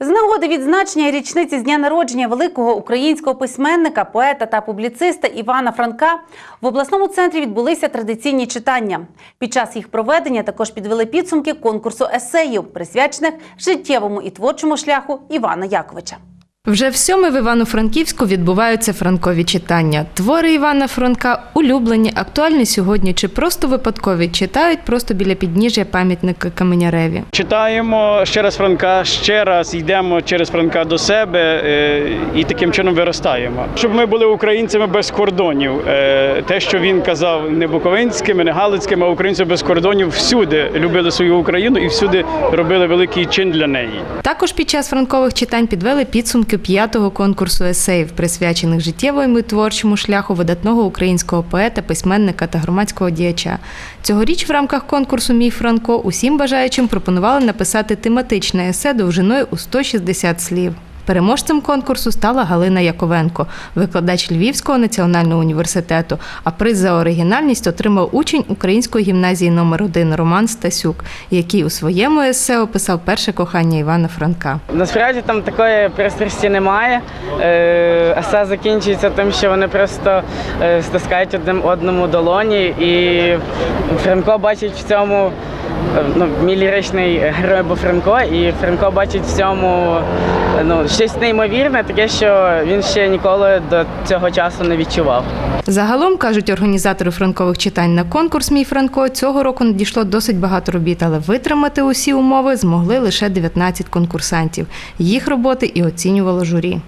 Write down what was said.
З нагоди відзначення річниці з дня народження великого українського письменника, поета та публіциста Івана Франка в обласному центрі відбулися традиційні читання. Під час їх проведення також підвели підсумки конкурсу есеїв, присвячених життєвому і творчому шляху Івана Яковича. Вже в сьоме в Івано-Франківську відбуваються франкові читання. Твори Івана Франка улюблені, актуальні сьогодні чи просто випадкові читають просто біля підніжжя пам'ятника Каменяреві. Читаємо ще раз Франка, ще раз йдемо через Франка до себе е, і таким чином виростаємо. Щоб ми були українцями без кордонів. Е, Те, що він казав, не буковинськими, не галицькими, а українцями без кордонів всюди любили свою Україну і всюди робили великий чин для неї. Також під час франкових читань підвели підсумки п'ятого конкурсу есеїв, присвячених життєвому і творчому шляху видатного українського поета, письменника та громадського діяча. Цьогоріч в рамках конкурсу Мій Франко усім бажаючим пропонували написати тематичне есе довжиною у 160 слів. Переможцем конкурсу стала Галина Яковенко, викладач Львівського національного університету. А приз за оригінальність отримав учень Української гімназії номер 1 Роман Стасюк, який у своєму есе описав перше кохання Івана Франка. Насправді там такої пристрасті немає. Е, Есе закінчується тим, що вони просто е, стискають одним одному долоні, і Франко бачить в цьому е, ну, мій ліричний герой був Франко, і Франко бачить в цьому ну, щось неймовірне, таке, що він ще ніколи до цього часу не відчував. Загалом кажуть організатори франкових читань на конкурс Мій Франко цього року надійшло досить багато робіт, але витримати усі умови змогли лише 19 конкурсантів. Їх роботи і оцінювало журі.